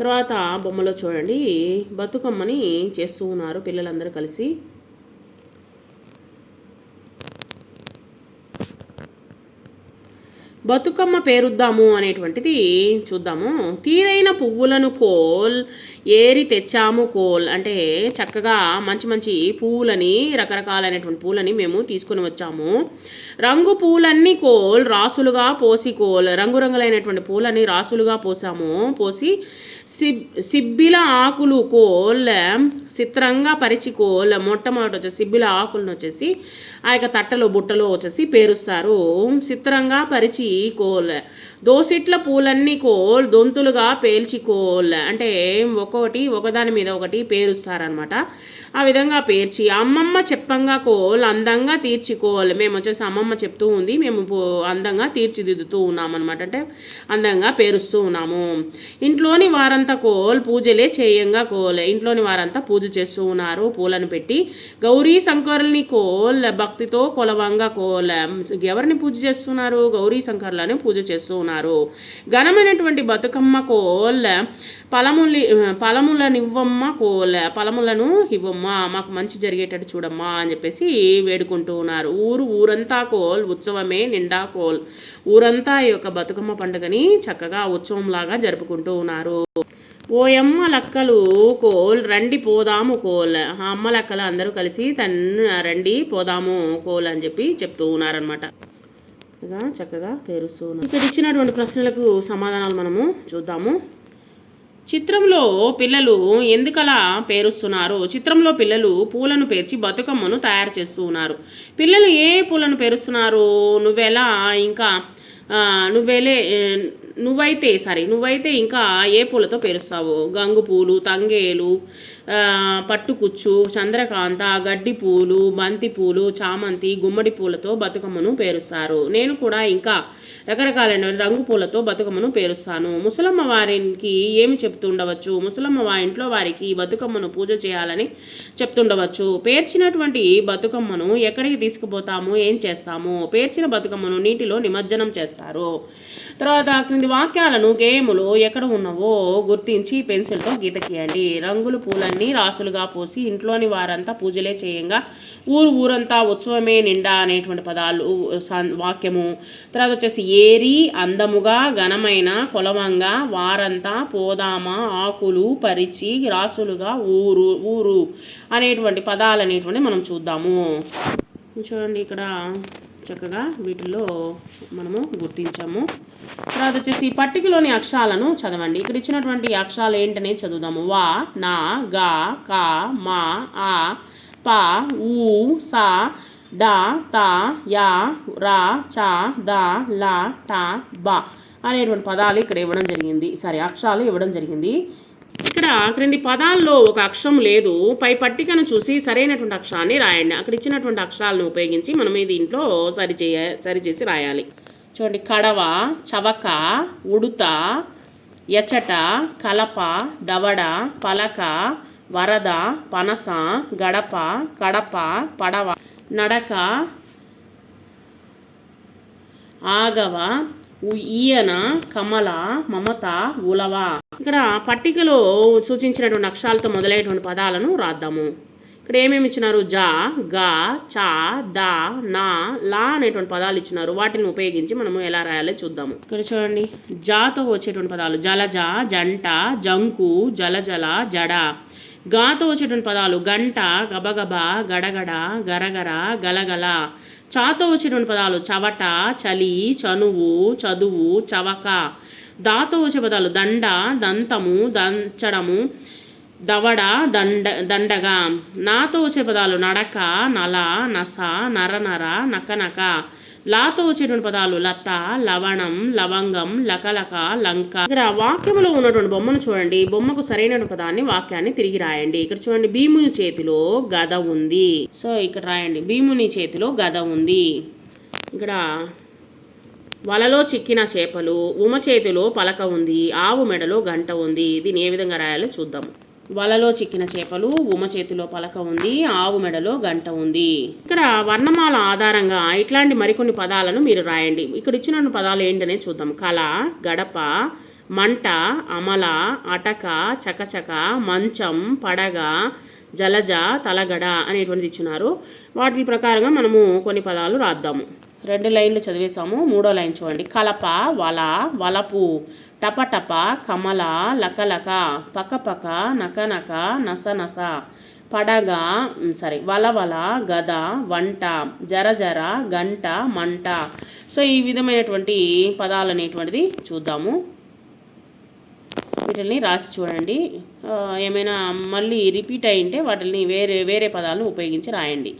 తర్వాత బొమ్మలో చూడండి బతుకమ్మని చేస్తూ ఉన్నారు పిల్లలందరూ కలిసి. బతుకమ్మ పేరుద్దాము అనేటువంటిది చూద్దాము. తీరైన పువ్వులను కోల్ ఏరి తెచ్చాము కోల్ అంటే చక్కగా మంచి మంచి పువ్వులని రకరకాలైనటువంటి పూలని మేము తీసుకొని వచ్చాము. రంగు పూలన్నీ కోల్ రాసులుగా పోసి కోల్ రంగురంగులైనటువంటి పూలని రాసులుగా పోసాము. పోసి సిబ్ సిబ్బిల ఆకులు కోల్ చిత్రంగా పరిచి కోల్ మొట్టమొదటి వచ్చేసి సిబ్బిల ఆకులను వచ్చేసి ఆ యొక్క తట్టలో బుట్టలో వచ్చేసి పేరుస్తారు. చిత్రంగా పరిచి కోల్. దోసిట్ల పూలన్నీ కోల్ దొంతులుగా పేల్చి కోల్. అంటే ఒక్కొక్కటి ఒకదాని మీద ఒకటి పేరుస్తారనమాట ఆ విధంగా పేర్చి అమ్మమ్మ చెప్పంగా కోల్ అందంగా తీర్చికోల్ మేము వచ్చేసి అమ్మమ్మ చెప్తూ ఉంది మేము అందంగా తీర్చిదిద్దుతూ ఉన్నాం అనమాట అంటే అందంగా పేరుస్తూ ఉన్నాము. ఇంట్లోని వారంతా కోల్ పూజలే చేయంగా కోల్. ఇంట్లోని వారంతా పూజ చేస్తూ ఉన్నారు పూలను పెట్టి. గౌరీ శంకరుల్ని కోల్ భక్తితో కొలవంగా కోల్. ఎవరిని పూజ చేస్తున్నారు? గౌరీ శంకర్లని పూజ చేస్తూ ఉన్నారు. ఘనమైనటువంటి బతుకమ్మ కోల పలములి పలములనివ్వమ్మ కోల పలములను ఇవ్వమ్మా మాకు మంచి జరిగేటట్టు చూడమ్మా అని చెప్పేసి వేడుకుంటూ ఉన్నారు. ఊరు ఊరంతా కోల్ ఉత్సవమే నిండా కోల్. ఊరంతా ఈ యొక్క బతుకమ్మ పండుగని చక్కగా ఉత్సవంలాగా జరుపుకుంటూ ఉన్నారు. ఓయమ్మ లక్కలు కోల్ రండి పోదాము కోల్ ఆ అమ్మ లక్కలు అందరూ కలిసి తన్ రండి పోదాము కోల్ అని చెప్పి చెప్తూ ఉన్నారనమాట ఇక చక్కగా పేరుస్తూ ఇక్కడ ఇచ్చినటువంటి ప్రశ్నలకు సమాధానాలు మనము చూద్దాము. చిత్రంలో పిల్లలు ఎందుకలా పేరుస్తున్నారు? చిత్రంలో పిల్లలు పూలను పేర్చి బతుకమ్మను తయారు చేస్తూ ఉన్నారు. పిల్లలు ఏ పూలను పేరుస్తున్నారు? నువ్వెలా ఇంకా నువ్వెలే నువ్వైతే సారీ నువ్వైతే ఇంకా ఏ పూలతో పేరుస్తావు? గంగు పూలు తంగేలు పట్టుకుచ్చు చంద్రకాంత గడ్డి పూలు బంతి పూలు చామంతి గుమ్మడి పూలతో బతుకమ్మను పేరుస్తారు. నేను కూడా ఇంకా రకరకాలైన రంగు పూలతో బతుకమ్మను పేరుస్తాను. ముసలమ్మ వారికి ఏమి చెప్తుండవచ్చు? ముసలమ్మ వా ఇంట్లో వారికి బతుకమ్మను పూజ చేయాలని చెప్తుండవచ్చు. పేర్చినటువంటి బతుకమ్మను ఎక్కడికి తీసుకుపోతాము? ఏం చేస్తాము? పేర్చిన బతుకమ్మను నీటిలో నిమజ్జనం చేస్తారు. తర్వాత క్రింది వాక్యాలను గేములు ఎక్కడ ఉన్నవో గుర్తించి పెన్సిల్తో గీత గీయండి రంగులు పూలన్నీ రాసులుగా పోసి ఇంట్లోని వారంతా పూజలే చేయంగా. ఊరు ఊరంతా ఉత్సవమే నిండా అనేటువంటి పదాలు వాక్యము. తర్వాత వచ్చేసి ఏరి అందముగా ఘనమైన కొలవంగా వారంతా పోదామా ఆకులు పరిచి రాసులుగా ఊరు ఊరు అనేటువంటి పదాలు అనేటువంటి మనం చూద్దాము. చూడండి ఇక్కడ. చక్కగా వీటిల్లో మనము గుర్తించాము. తర్వాత వచ్చేసి పట్టికలోని అక్షరాలను చదవండి. ఇక్కడ ఇచ్చినటువంటి అక్షరాలు ఏంటనే చదువుదాము. వా నా గా కా మా ఆ ప ఊ సా డా తా యా రా చా దా లా టా బా అనేటువంటి పదాలు ఇక్కడ ఇవ్వడం జరిగింది. సారీ అక్షరాలు ఇవ్వడం జరిగింది. ఇక్కడ క్రింది పదాల్లో ఒక అక్షరం లేదు. పై పట్టికను చూసి సరైనటువంటి అక్షరాన్ని రాయండి. అక్కడ ఇచ్చినటువంటి అక్షరాలను ఉపయోగించి మనం ఈ దీంట్లో సరిచేయ సరిచేసి రాయాలి. చూడండి కడవ చవక ఉడుత ఎచట కలప దవడ పలక వరద పనస గడప కడప పడవ నడక ఆగవ ఈయన కమల మమత ఉలవ. ఇక్కడ పట్టికలో సూచించినటువంటి అక్షరాలతో మొదలైనటువంటి పదాలను రాద్దాము. ఇక్కడ ఏమేమి ఇచ్చినారు? జా గా చా దా నా లా అనేటువంటి పదాలు ఇచ్చినారు. వాటిని ఉపయోగించి మనము ఎలా రాయాలో చూద్దాము. ఇక్కడ చూడండి. జాతో వచ్చేటువంటి పదాలు. జలజ జంట జంకు జలజల జడ. గాతో వచ్చేటువంటి పదాలు. గంట గబగబ గడగడ గరగర గలగల. చాతో వచ్చినటువంటి పదాలు చవట చలి చనువు చదువు చవక. దాతో వచ్చే పదాలు దండ దంతము దంచడము దవడ దండ దండగా. నాతో వచ్చే పదాలు నడక నల నస నర నర నక నక లాతో వచ్చేటువంటి పదాలు లత లవణం లవంగం లకలక లంక. ఇక్కడ వాక్యంలో ఉన్నటువంటి బొమ్మను చూడండి. బొమ్మకు సరైన పదాన్ని వాక్యాన్ని తిరిగి రాయండి. ఇక్కడ చూడండి భీముని చేతిలో గద ఉంది. సో ఇక్కడ రాయండి. భీముని చేతిలో గద ఉంది. ఇక్కడ వలలో చిక్కిన చేపలు ఉమ చేతిలో పలక ఉంది ఆవు మెడలో గంట ఉంది. దీన్ని ఏ విధంగా రాయాలో చూద్దాం. వలలో చిక్కిన చేపలు ఉమ చేతిలో పలక ఉంది ఆవు మెడలో గంట ఉంది. ఇక్కడ వర్ణమాల ఆధారంగా ఇట్లాంటి మరికొన్ని పదాలను మీరు రాయండి. ఇక్కడ ఇచ్చిన పదాలు ఏంటనే చూద్దాం. కళ గడప మంట అమల అటక చకచక మంచం పడగ జలజ తలగడ అనేటువంటిది ఇచ్చినారు. వాటి ప్రకారంగా మనము కొన్ని పదాలు రాద్దాము. రెండు లైన్లు చదివేసాము మూడో లైన్ చూడండి. కలప వల వలపు టపటప కమల లకలక పకపక నకనక నసనస పడగ సారీ వలవల గద వంట జరజర గంట మంట. సో ఈ విధమైనటువంటి పదాలు అనేటువంటిది చూద్దాము. వీటిని రాసి చూడండి. ఏమైనా మళ్ళీ రిపీట్ అయి ఉంటే వాటిని వేరే వేరే పదాలను ఉపయోగించి రాయండి.